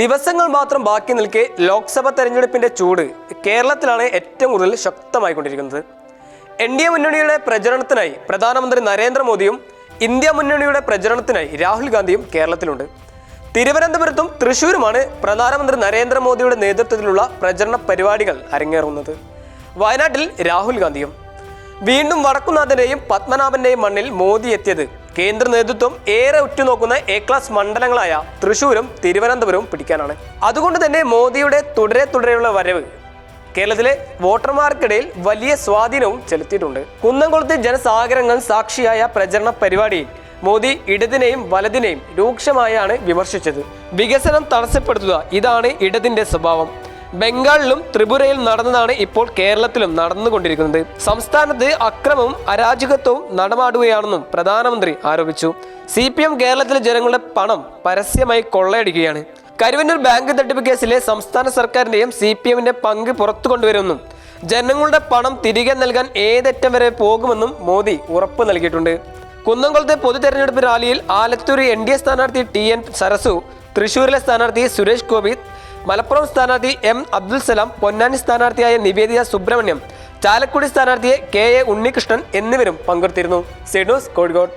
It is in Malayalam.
ദിവസങ്ങൾ മാത്രം ബാക്കി നിൽക്കെ ലോക്സഭ തെരഞ്ഞെടുപ്പിന്റെ ചൂട് കേരളത്തിലാണ് ഏറ്റവും കൂടുതൽ ശക്തമായിക്കൊണ്ടിരിക്കുന്നത് എൻ ഡി എ മുന്നണിയുടെ പ്രചരണത്തിനായി പ്രധാനമന്ത്രി നരേന്ദ്രമോദിയും ഇന്ത്യ മുന്നണിയുടെ പ്രചരണത്തിനായി രാഹുൽ ഗാന്ധിയും കേരളത്തിലുണ്ട്. തിരുവനന്തപുരത്തും തൃശൂരുമാണ് പ്രധാനമന്ത്രി നരേന്ദ്രമോദിയുടെ നേതൃത്വത്തിലുള്ള പ്രചരണ പരിപാടികൾ അരങ്ങേറുന്നത്. വയനാട്ടിൽ രാഹുൽ ഗാന്ധിയും. വീണ്ടും വടക്കുനാഥന്റെയും പത്മനാഭന്റെയും മണ്ണിൽ മോദി എത്തിയത് കേന്ദ്ര നേതൃത്വം ഏറെ ഉറ്റുനോക്കുന്ന എ ക്ലാസ് മണ്ഡലങ്ങളായ തൃശൂരും തിരുവനന്തപുരവും പിടിക്കാനാണ്. അതുകൊണ്ട് തന്നെ മോദിയുടെ തുടരെ തുടരെയുള്ള വരവ് കേരളത്തിലെ വോട്ടർമാർക്കിടയിൽ വലിയ സ്വാധീനവും ചെലുത്തിയിട്ടുണ്ട്. കുന്നംകുളത്തെ ജനസാഗരങ്ങൾ സാക്ഷിയായ പ്രചരണ പരിപാടിയിൽ മോദി ഇടതിനെയും വലതിനെയും രൂക്ഷമായാണ് വിമർശിച്ചത്. വികസനം തടസ്സപ്പെടുത്തുക ഇതാണ് ഇടതിന്റെ സ്വഭാവം. ബംഗാളിലും ത്രിപുരയിൽ നടന്നതാണ് ഇപ്പോൾ കേരളത്തിലും നടന്നുകൊണ്ടിരിക്കുന്നത്. സംസ്ഥാനത്ത് അക്രമവും അരാജകത്വവും നടമാടുകയാണെന്നും പ്രധാനമന്ത്രി ആരോപിച്ചു. സി പി എം കേരളത്തിലെ ജനങ്ങളുടെ പണം പരസ്യമായി കൊള്ളയടിക്കുകയാണ്. കരുവന്നൂർ ബാങ്ക് തട്ടിപ്പ് കേസിലെ സംസ്ഥാന സർക്കാരിന്റെയും സി പി എമ്മിന്റെ പങ്ക് പുറത്തു കൊണ്ടുവരുമെന്നും ജനങ്ങളുടെ പണം തിരികെ നൽകാൻ ഏതറ്റം വരെ പോകുമെന്നും മോദി ഉറപ്പ് നൽകിയിട്ടുണ്ട്. കുന്നംകുളത്തെ പൊതു തെരഞ്ഞെടുപ്പ് റാലിയിൽ ആലത്തൂർ എൻ ഡി എ സ്ഥാനാർത്ഥി ടി എൻ സരസു തൃശൂരിലെ സ്ഥാനാർത്ഥി സുരേഷ് ഗോപി മലപ്പുറം സ്ഥാനാർത്ഥി എം അബ്ദുൽ സലാം പൊന്നാനി സ്ഥാനാർത്ഥിയായ നിവേദിത സുബ്രഹ്മണ്യം ചാലക്കുടി സ്ഥാനാർത്ഥിയെ കെ എ ഉണ്ണികൃഷ്ണൻ എന്നിവരും പങ്കെടുത്തിരുന്നു. സെഡോസ് കോഴിക്കോട്.